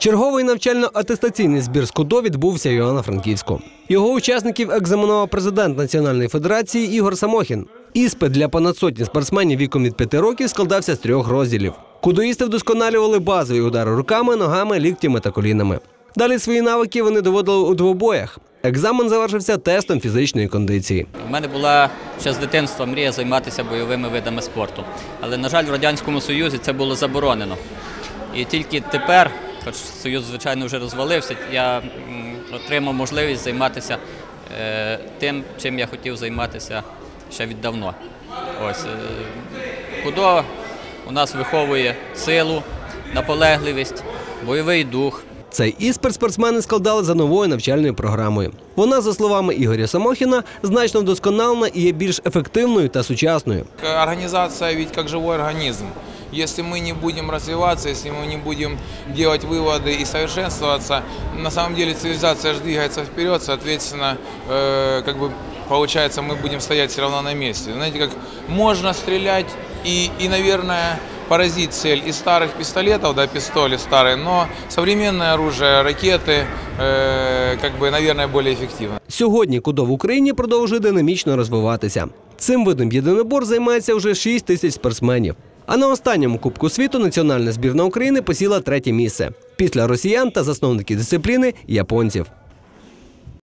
Черговий навчально-атестаційний збір з КУДО відбувся в Івано-Франківську. Його учасників екзаменував президент Національної федерації Ігор Самохін. Іспит для понад сотні спортсменів віком від 5 років складався з трьох розділів. Кудоїсти вдосконалювали базові удари руками, ногами, ліктями та колінами. Далі свої навики вони доводили у двобоях. Екзамен завершився тестом фізичної кондиції. У мене була ще з дитинства мрія займатися бойовими видами спорту. Але, на жаль, в Радянському Союзі це було заборонено. І тільки тепер, хоч Союз, звичайно, вже розвалився, я отримав можливість займатися е, тим, чим я хотів займатися ще віддавно. Ось, е, Кудо у нас виховує силу, наполегливість, бойовий дух. Цей іспит спортсмени складали за новою навчальною програмою. Вона, за словами Ігоря Самохіна, значно вдосконалена і є більш ефективною та сучасною. Организация ведь как живой организм. Если мы не будем развиваться, если мы не будем делать выводы и совершенствоваться, на самом деле цивилизация же двигается вперед, соответственно, э, как бы получается, мы будем стоять все равно на месте. Знаете, как можно стрелять и, и наверное, поразить цель из старых пистолетов, да, пистоли старые, но современное оружие, ракеты, э, как бы, наверное, более эффективно. Сьогодні кудо в Україні продовжує динамічно розвиватися. Цим видом єдинобор займається вже 6 тисяч спортсменів. А на останньому Кубку світу національна збірна України посіла третє місце після росіян та засновників дисципліни японців.